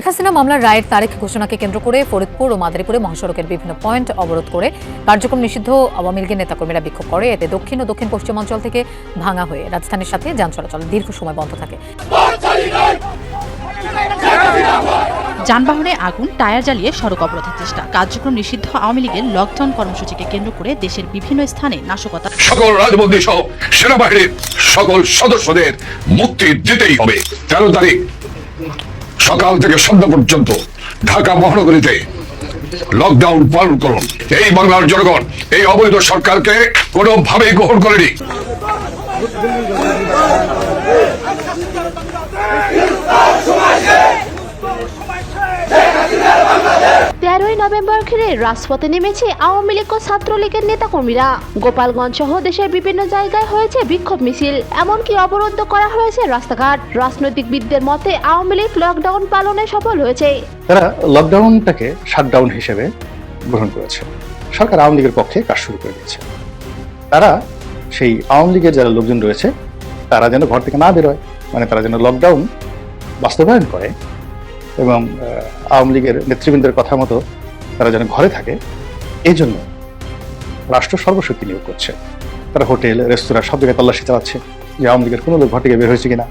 শেখ হাসিনা মামলার রায়ের তারিখ ঘোষণাকে কেন্দ্র করে ফরিদপুর ও মাদারীপুরে মহাসড়কের বিভিন্ন পয়েন্ট অবরোধ করে কার্যক্রম নিষিদ্ধ আওয়ামী লীগের নেতাকর্মীরা বিক্ষোভ করে। এতে দক্ষিণ ও দক্ষিণ পশ্চিমাঞ্চল থেকে ভাঙা হয়ে রাজধানীর সাথে যান চলাচল দীর্ঘ সময় বন্ধ থাকে। যানবাহনে আগুন টায়ার জ্বালিয়ে সড়ক অবরোধের চেষ্টা। কার্যক্রম নিষিদ্ধ আওয়ামী লীগের লকডাউন কর্মসূচিকে কেন্দ্র করে দেশের বিভিন্ন স্থানে নাশকতা। সকল রাজবন্দী সহ সেনাবাহিনীর সকল সদস্যদের মুক্তি দিতেই হবে। তেরো তারিখ সকাল থেকে সন্ধ্যা পর্যন্ত ঢাকা মহানগরীতে লকডাউন পালন করুন। এই বাংলার জনগণ, এই অবৈধ সরকারকে কোনোভাবেই গ্রহণ করেনি। তেরোই নভেম্বর ঘিরে রাজপথে নেমেছে আওয়ামী লীগ ও ছাত্রলীগের নেতাকর্মীরা। গোপালগঞ্জ সহ দেশের বিভিন্ন জায়গায় হয়েছে বিক্ষোভ মিছিল, এমনকি অবরুদ্ধ করা হয়েছে রাস্তাঘাট। রাজনৈতিকবিদদের মতে, আওয়ামী লীগ লকডাউন পালনে সফল হয়েছে। তারা লকডাউনটাকে শাটডাউন হিসেবে গ্রহণ করেছে। সরকার আওয়ামী লীগের পক্ষে কাজ শুরু করে দিয়েছে। তারা সেই আওয়ামী লীগের যারা লোকজন রয়েছে, তারা যেন ঘর থেকে না বেরোয় মানে তারা যেন লকডাউন বাস্তবায়ন করে এবং আওয়ামী লীগের নেতৃবৃন্দের কথা মতো তারা যেন ঘরে থাকে এই জন্য রাষ্ট্র সর্বশক্তি নিয়োগ করছে। তারা হোটেল, রেস্তোরাঁ সব জায়গায় তল্লাশি চালাচ্ছে। যে আওয়ামী লীগের কোনো লোক ঘর থেকে বের হয়েছে কিনা।